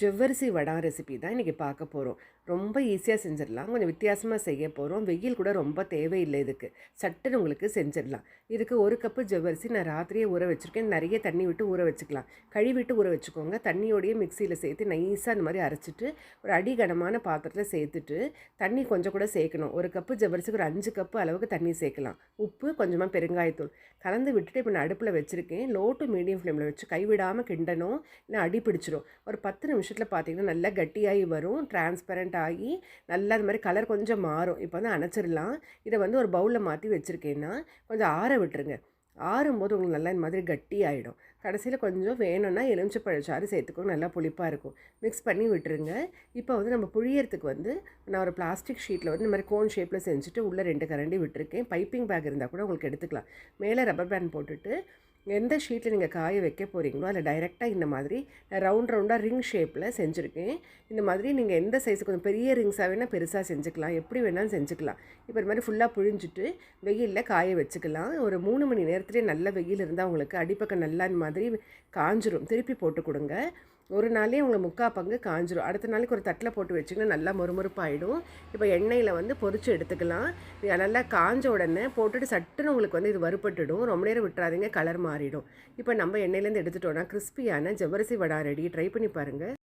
ஜவ்வரிசி வடா ரெசிபி தான் இன்றைக்கி பார்க்க போகிறோம் ரொம்ப ஈஸியாக செஞ்சிடலாம். கொஞ்சம் வித்தியாசமாக செய்ய போகிறோம் வெயில் கூட ரொம்ப தேவையில்லை இதுக்கு. சட்டுன்னு உங்களுக்கு செஞ்சிடலாம். இதுக்கு ஒரு கப்பு ஜவ்வரிசி நான் ராத்திரியே ஊற வச்சுருக்கேன். நிறைய தண்ணி விட்டு ஊற வச்சுக்கலாம். கழுவிட்டு ஊற வச்சுக்கோங்க. தண்ணியோடையே மிக்சியில் சேர்த்து நைஸாக அந்த மாதிரி அரைச்சிட்டு ஒரு அடிகனமான பாத்திரத்தில் சேர்த்துட்டு தண்ணி கொஞ்சம் கூட சேர்க்கணும். ஒரு கப்பு ஜவ்வரிசிக்கு ஒரு அஞ்சு கப்பு அளவுக்கு தண்ணி சேர்க்கலாம். உப்பு கொஞ்சமாக பெருங்காயத்தூள். கலந்து விட்டுட்டு இப்போ நான் அடுப்பில் வச்சுருக்கேன். லோ டு மீடியம் ஃப்ளேமில் வச்சு கைவிடாமல் கிண்டணும். இல்லை அடி பிடிச்சிடும் ஒரு பத்து நிமிஷம் நிமிஷத்தில் பார்த்தீங்கன்னா நல்லா கட்டியாகி வரும் டிரான்ஸ்பரண்ட் ஆகி நல்லா அது மாதிரி கலர் கொஞ்சம் மாறும். இப்போ வந்து அணைச்சிடலாம். இதை வந்து ஒரு பவுலில் மாற்றி வச்சுருக்கேன்னா கொஞ்சம் ஆற விட்டுருங்க. ஆறும்போது உங்களுக்கு நல்லா இந்த மாதிரி கட்டி ஆகிடும் கடைசியில் கொஞ்சம் வேணும்னா எலுமிச்சை பழச்சாறு சேர்த்துக்கும் நல்லா புளிப்பாக இருக்கும். மிக்ஸ் பண்ணி விட்டுருங்க. இப்போ வந்து நம்ம புழியறதுக்கு வந்து நான் ஒரு பிளாஸ்டிக் ஷீட்டில் வந்து இந்த மாதிரி கோன் ஷேப்பில் செஞ்சுட்டு உள்ளே ரெண்டு கரண்டி விட்டுருக்கேன். பைப்பிங் பேக் இருந்தால் கூட உங்களுக்கு எடுத்துக்கலாம். மேலே ரப்பர் பேண்ட் போட்டுட்டு எந்த ஷீட்டில் நீங்கள் காய வைக்க போகிறீங்களோ அதில் டைரெக்டாக இந்த மாதிரி ரவுண்ட் ரவுண்டாக ரிங் ஷேப்பில் செஞ்சுருக்கேன். இந்த மாதிரி நீங்கள் எந்த சைஸு கொஞ்சம் பெரிய ரிங்ஸாக வேணால் பெருசாக செஞ்சுக்கலாம். எப்படி வேணாலும் செஞ்சுக்கலாம். இப்போ இந்த மாதிரி ஃபுல்லாக புழிஞ்சிட்டு வெயிலில் காய வச்சுக்கலாம். ஒரு மூணு மணி நேரத்துலேயே நல்ல வெயில் இருந்தால் உங்களுக்கு அடிப்பக்கம் நல்லா இந்த மாதிரி காஞ்சிரும். திருப்பி போட்டு கொடுங்க. ஒரு நாளே உங்களுக்கு முக்கால் பங்கு காஞ்சிரும். அடுத்த நாளைக்கு ஒரு தட்டில் போட்டு வச்சிங்கன்னா நல்லா மொறுமொறுப்பாயிடும். இப்போ எண்ணெயில் வந்து பொறிச்சு எடுத்துக்கலாம். நல்லா காஞ்ச உடனே போட்டுட்டு சட்டுன்னு உங்களுக்கு வந்து இது வறுபட்டுடும். ரொம்ப நேரம் விட்டுறாதீங்க கலர் மாறிடும். இப்போ நம்ம எண்ணெயிலேருந்து எடுத்துட்டோன்னா கிறிஸ்பியான ஜவ்வரிசி வடா ரெடி ட்ரை பண்ணி பாருங்கள்